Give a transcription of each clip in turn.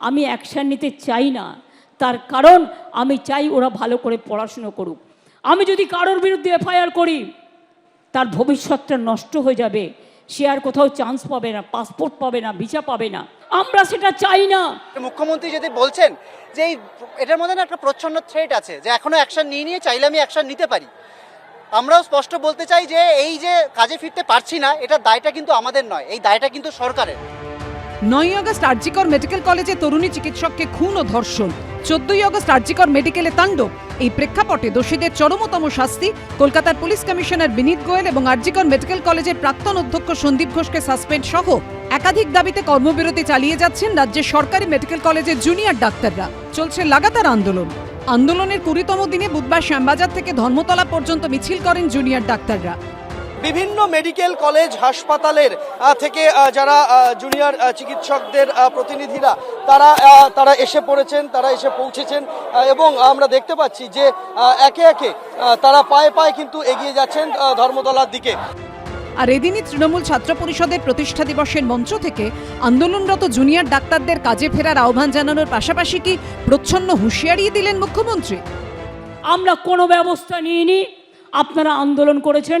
আমি অ্যাকশান নিতে চাই না। তার কারণ আমি চাই ওরা ভালো করে পড়াশুনো করুক। আমি যদি কারোর বিরুদ্ধে এফআইআর করি, তার ভবিষ্যৎটা নষ্ট হয়ে যাবে। সে আর কোথাও চান্স পাবে না পাসপোর্ট পাবে না ভিসা পাবে না। আমরা সেটা চাই না। মুখ্যমন্ত্রী যদি বলছেন যে এই এটার মধ্যে না একটা প্রচ্ছন্ন থ্রেট আছে, যে এখনও অ্যাকশন নিয়ে নিয়ে চাইলে আমি অ্যাকশন নিতে পারি। আমরাও স্পষ্ট বলতে চাই যে এই যে কাজে ফিরতে পারছি না, এটা দায়টা কিন্তু আমাদের নয়, এই দায়টা কিন্তু সরকারের। নয় আগস্ট আরজিকর মেডিকেল কলেজে তরুণী চিকিৎসককে খুন ও ধর্ষণ। চোদ্দই আগস্ট আরজিকর মেডিকেলে তাণ্ডব। এই প্রেক্ষাপটে দোষীদের চরমতম শাস্তি কলকাতার পুলিশ কমিশনার বিনীত গোয়েল এবং আরজিকর মেডিকেল কলেজের প্রাক্তন অধ্যক্ষ সন্দীপ ঘোষকে সাসপেন্ড সহ একাধিক দাবিতে কর্মবিরতি চালিয়ে যাচ্ছেন রাজ্যের সরকারি মেডিকেল কলেজের জুনিয়র ডাক্তাররা। চলছে লাগাতার আন্দোলন। আন্দোলনের কুড়িতম দিনে বুধবার শ্যামবাজার থেকে ধর্মতলা পর্যন্ত মিছিল করেন জুনিয়র ডাক্তাররা। বিভিন্ন মেডিকেল কলেজ হাসপাতালের থেকে যারা জুনিয়র চিকিৎসকদের প্রতিনিধিরা তারা তারা এসে পড়েছেন তারা এসে পৌঁছেছেন এবং আমরা দেখতে পাচ্ছি যে একে একে তারা পায়ে পায়ে কিন্তু এগিয়ে যাচ্ছেন ধর্মতলার দিকে। আর এদিনই তৃণমূল ছাত্র পরিষদের প্রতিষ্ঠা দিবসের মঞ্চ থেকে আন্দোলনরত জুনিয়র ডাক্তারদের কাজে ফেরার আহ্বান জানানোর পাশাপাশি কি প্রচ্ছন্ন হুঁশিয়ারি দিলেন মুখ্যমন্ত্রী? আমরা কোনো ব্যবস্থা নিইনি। আপনারা আন্দোলন করেছেন।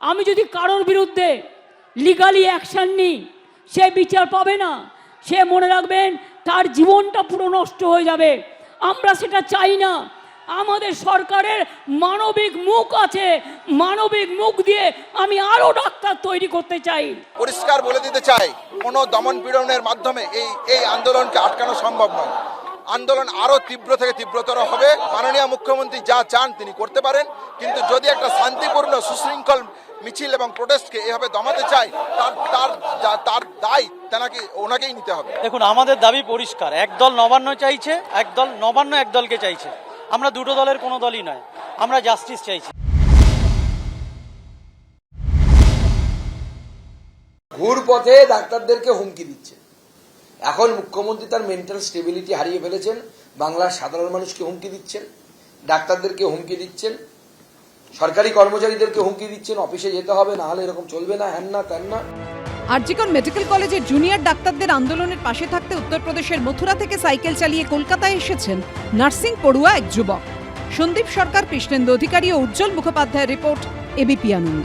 আমি যদি কারোর বিরুদ্ধে লিগালি অ্যাকশন নিই, সে বিচার পাবে না। সে মনে রাখবেন, তার জীবনটা পুরো নষ্ট হয়ে যাবে। আমরা সেটা চাই না। আমাদের সরকারের মানবিক মুখ আছে। মানবিক মুখ দিয়ে আমি আরও ডাক্তার তৈরি করতে চাই। পরিষ্কার বলে দিতে চাই, কোনো দমন পীড়নের মাধ্যমে এই এই আন্দোলনকে আটকানো সম্ভব নয়। আন্দোলন আরও তীব্র থেকে তীব্রতর হবে। মাননীয় মুখ্যমন্ত্রী যা চান তিনি করতে পারেন। কিন্তু যদি একটা শান্তিপূর্ণ, সুশৃঙ্খল মিছিল এবং প্রোটেস্টকে এভাবে দমাতে চায় তার তার তার দায় তেনাকে ওনাকেই নিতে হবে। দেখুন আমাদের দাবি পরিষ্কার। একদল নবান্ন চাইছে একদল নবান্ন এক দলকে চাইছে। আমরা দুটো দলের কোনো দলই নয়। আমরা জাস্টিস চাইছি। ঘুর পথে ডাক্তারদেরকে হুমকি দিচ্ছে। এখন মুখ্যমন্ত্রী তার মেন্টাল স্টেবিলিটি হারিয়ে ফেলেছেন। বাংলার সাধারণ মানুষকে হুমকি দিচ্ছেন। ডাক্তারদেরকে হুমকি দিচ্ছেন। সরকারি কর্মচারীদেরকে হুমকি দিচ্ছেন, অফিসে যেতে হবে, না হলে এরকম চলবে না, হ্যান না, ত্যান না। আরজিকন মেডিকেল কলেজের জুনিয়র ডাক্তারদের আন্দোলনের পাশে থাকতে উত্তরপ্রদেশের মথুরা থেকে সাইকেল চালিয়ে কলকাতায় এসেছেন নার্সিং পড়ুয়া এক যুবক। সন্দীপ সরকার, কৃষ্ণেন্দু অধিকারী ও উজ্জ্বল মুখোপাধ্যায়ের রিপোর্ট এবিপি আনন্দ।